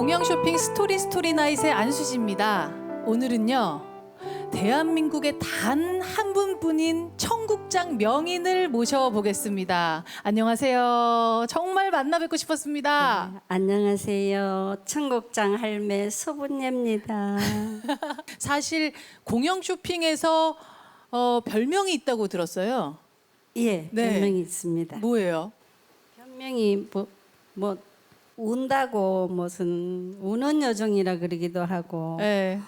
공영 쇼핑 스토리 스토리 나잇의 안수지입니다. 오늘은요. 대한민국의 단 한 분뿐인 청국장 명인을 모셔보겠습니다. 안녕하세요. 정말 만나 뵙고 싶었습니다. 네, 안녕하세요. 청국장 할매 소분예입니다. 사실 공영 쇼핑에서 어, 별명이 있다고 들었어요. 예, 네. 별명이 있습니다. 뭐예요? 별명이 뭐, 뭐 운다고 무슨 우는 요정이라 그러기도 하고 네.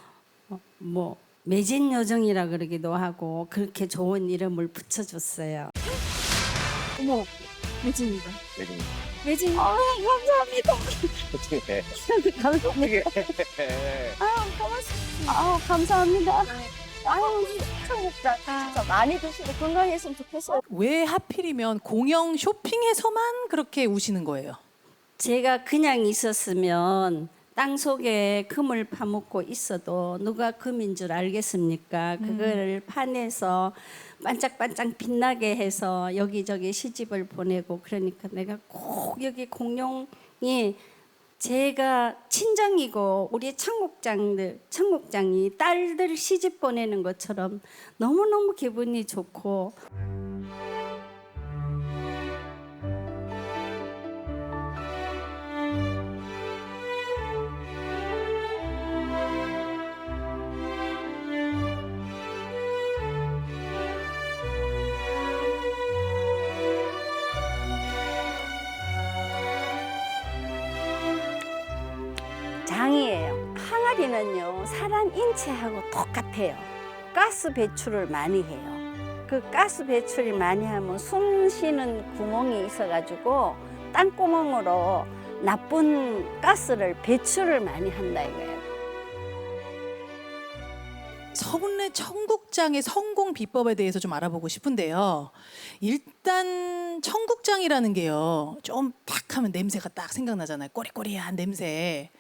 어, 뭐 매진 요정이라 그러기도 하고 그렇게 좋은 이름을 붙여줬어요. 어머, 매진이다. 매진. 매진. 아 감사합니다. 어떻게 감사합니다. 아, 고맙습니다. 아, 감사합니다. 아유, 청국장 진짜 많이 드시고 건강했으면 좋겠어요. 왜 하필이면 공영 쇼핑에서만 그렇게 우시는 거예요? 제가 그냥 있었으면 땅 속에 금을 파묻고 있어도 누가 금인 줄 알겠습니까? 그거를 파내서 반짝반짝 빛나게 해서 여기저기 시집을 보내고 그러니까 내가 꼭 여기 공룡이 제가 친정이고 우리 청국장들 청국장이 딸들 시집 보내는 것처럼 너무너무 기분이 좋고 항아리는요, 사람 인체하고 똑같아요. 가스 배출을 많이 해요. 그 가스 배출을 많이 하면 숨 쉬는 구멍이 있어가지고 땅구멍으로 나쁜 가스를 배출을 많이 한다 이거예요. 서분례 청국장의 성공 비법에 대해서 좀 알아보고 싶은데요. 일단 청국장이라는 게요. 좀 딱 하면 냄새가 딱 생각나잖아요. 꼬리꼬리한 냄새.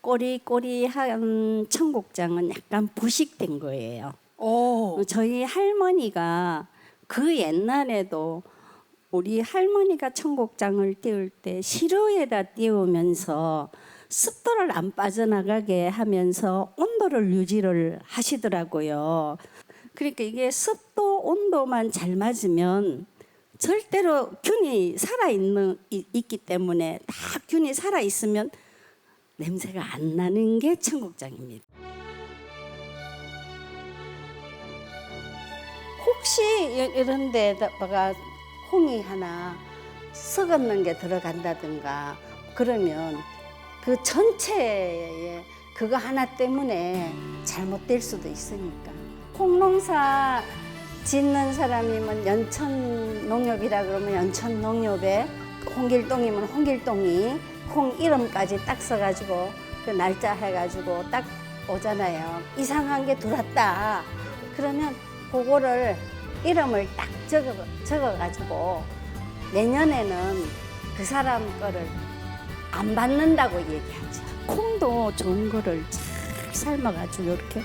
꼬리꼬리한 청국장은 약간 부식된 거예요. 오. 저희 할머니가 그 옛날에도 우리 할머니가 청국장을 띄울 때 시루에다 띄우면서 습도를 안 빠져나가게 하면서 온도를 유지를 하시더라고요. 그러니까 이게 습도 온도만 잘 맞으면 절대로 균이 살아 있는 있기 때문에 다 균이 살아 있으면 냄새가 안 나는 게 청국장입니다. 혹시 이- 이런 데다가 홍이 하나 썩었는 게 들어간다든가 그러면 그 전체에 그거 하나 때문에 잘못될 수도 있으니까 콩농사 짓는 사람이면 연천 농협이라 그러면 연천 농협에 홍길동이면 홍길동이 콩 이름까지 딱 써가지고 그 날짜 해가지고 딱 오잖아요. 이상한 게 들어왔다. 그러면 그거를 이름을 딱 적어 적어가지고 내년에는 그 사람 거를 안 받는다고 얘기하죠. 콩도 좋은 거를 잘 삶아가지고 이렇게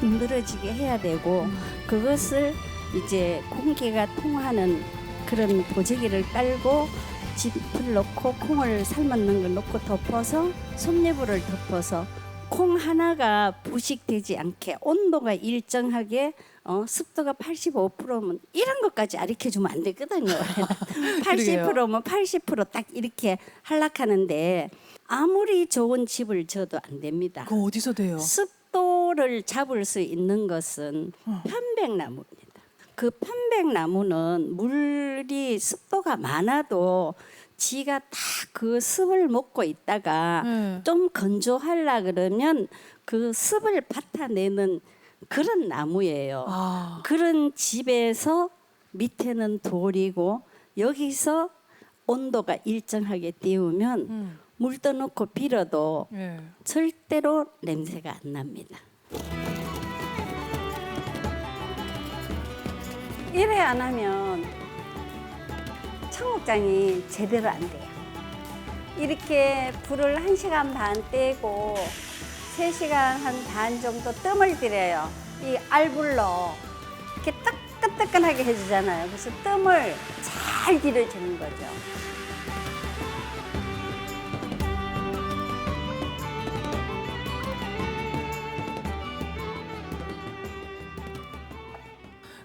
푹 늘어지게 해야 되고 그것을 이제 공기가 통하는 그런 보재기를 깔고 짚을 넣고 콩을 삶았는 걸 넣고 덮어서 솜내부를 덮어서 콩 하나가 부식되지 않게 온도가 일정하게 어, 습도가 85%면 이런 것까지 가르쳐 주면 안 되거든요. 80%면 80%딱 이렇게 한락하는데 아무리 좋은 집을 져도 안 됩니다. 그거 어디서 돼요? 습도를 잡을 수 있는 것은 편백나무입니다. 그 편백나무는 물이 습도가 많아도 지가 다 그 습을 먹고 있다가 네. 좀 건조하려 그러면 그 습을 받아내는 그런 나무예요. 아. 그런 집에서 밑에는 돌이고 여기서 온도가 일정하게 띄우면 음. 물 떠놓고 빌어도 예. 절대로 냄새가 안 납니다. 이래 안 하면 청국장이 제대로 안 돼요. 이렇게 불을 한시간 반 떼고 세시간 한 반 정도 뜸을 들여요. 이 알불로 이렇게 따끈따끈하게 해주잖아요. 그래서 뜸을 잘 들여주는 거죠.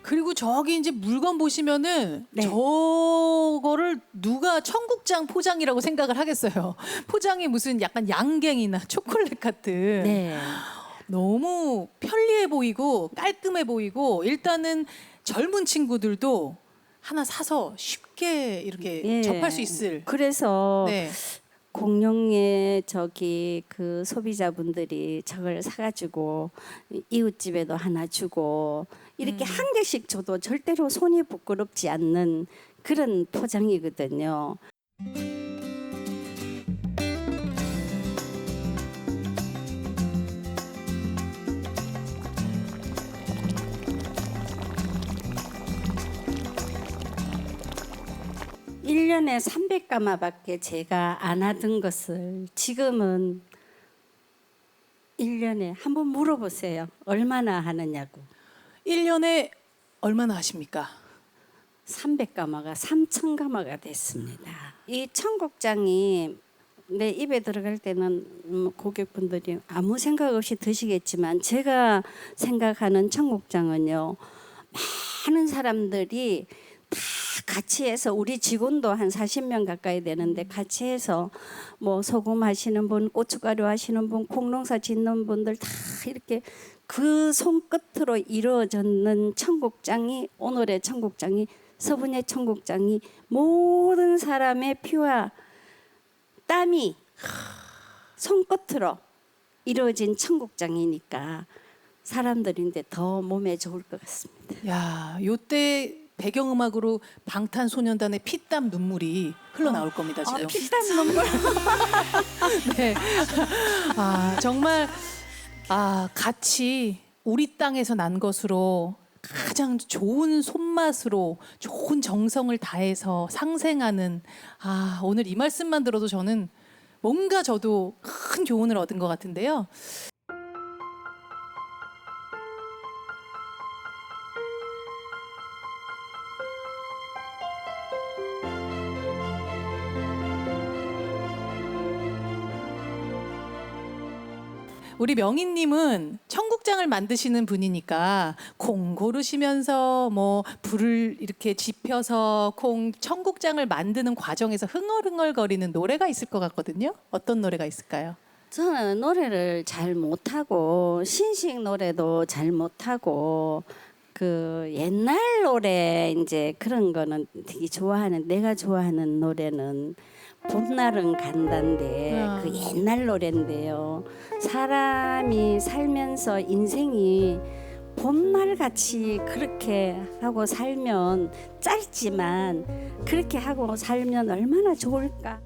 그리고 저기 이제 물건 보시면은 네. 저거를 누가 청국장 포장이라고 생각을 하겠어요. 포장이 무슨 약간 양갱이나 초콜릿 같은. 네. 너무 편리해 보이고 깔끔해 보이고 일단은 젊은 친구들도 하나 사서 쉽게 이렇게 예. 접할 수 있을. 그래서 네. 공룡의 저기 그 소비자분들이 저걸 사가지고 이웃집에도 하나 주고 이렇게 음. 한 개씩 줘도 절대로 손이 부끄럽지 않는 그런 포장이거든요. 일년에 300가마밖에 제가 안 하던 것을 지금은 일년에 한번 물어보세요. 얼마나 하느냐고. 1년에 얼마나 하십니까? 300가마가 3,000가마가 됐습니다. 이 청국장이 내 입에 들어갈 때는 음, 고객분들이 아무 생각 없이 드시겠지만 제가 생각하는 청국장은요. 많은 사람들이 다 같이 해서 우리 직원도 한 40명 가까이 되는데 같이 해서 뭐 소금 하시는 분, 고춧가루 하시는 분, 콩농사 짓는 분들 다 이렇게 그 손끝으로 이루어졌는 청국장이 오늘의 청국장이 서분의 청국장이 모든 사람의 피와 땀이 손끝으로 이루어진 청국장이니까 사람들인데 더 몸에 좋을 것 같습니다. 야, 요때 배경음악으로 방탄소년단의 피땀 눈물이 흘러나올 겁니다 지금. 피땀 눈물. 네. 아 정말 아 같이 우리 땅에서 난 것으로 가장 좋은 손맛으로 좋은 정성을 다해서 상생하는 아 오늘 이 말씀만 들어도 저는 뭔가 저도 큰 교훈을 얻은 것 같은데요. 우리 명희님은 청국장을 만드시는 분이니까 콩 고르시면서 뭐 불을 이렇게 지펴서 콩 청국장을 만드는 과정에서 흥얼흥얼거리는 노래가 있을 것 같거든요. 어떤 노래가 있을까요? 저는 노래를 잘 못하고 신식 노래도 잘 못하고 그 옛날 노래 이제 그런 거는 되게 좋아하는 내가 좋아하는 노래는 봄날은 간단데 아. 그 옛날 노래인데요. 사람이 살면서 인생이 봄날 같이 그렇게 하고 살면 짧지만 그렇게 하고 살면 얼마나 좋을까?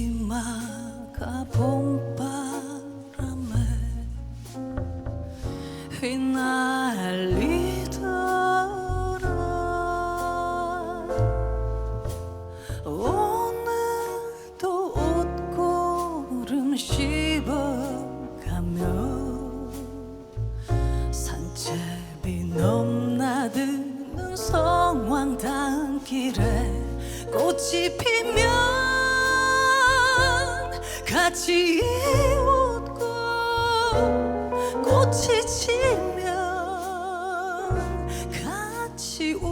연분홍치마가 봄바 꽃이 피면 같이 웃고 꽃이 지면 같이 웃고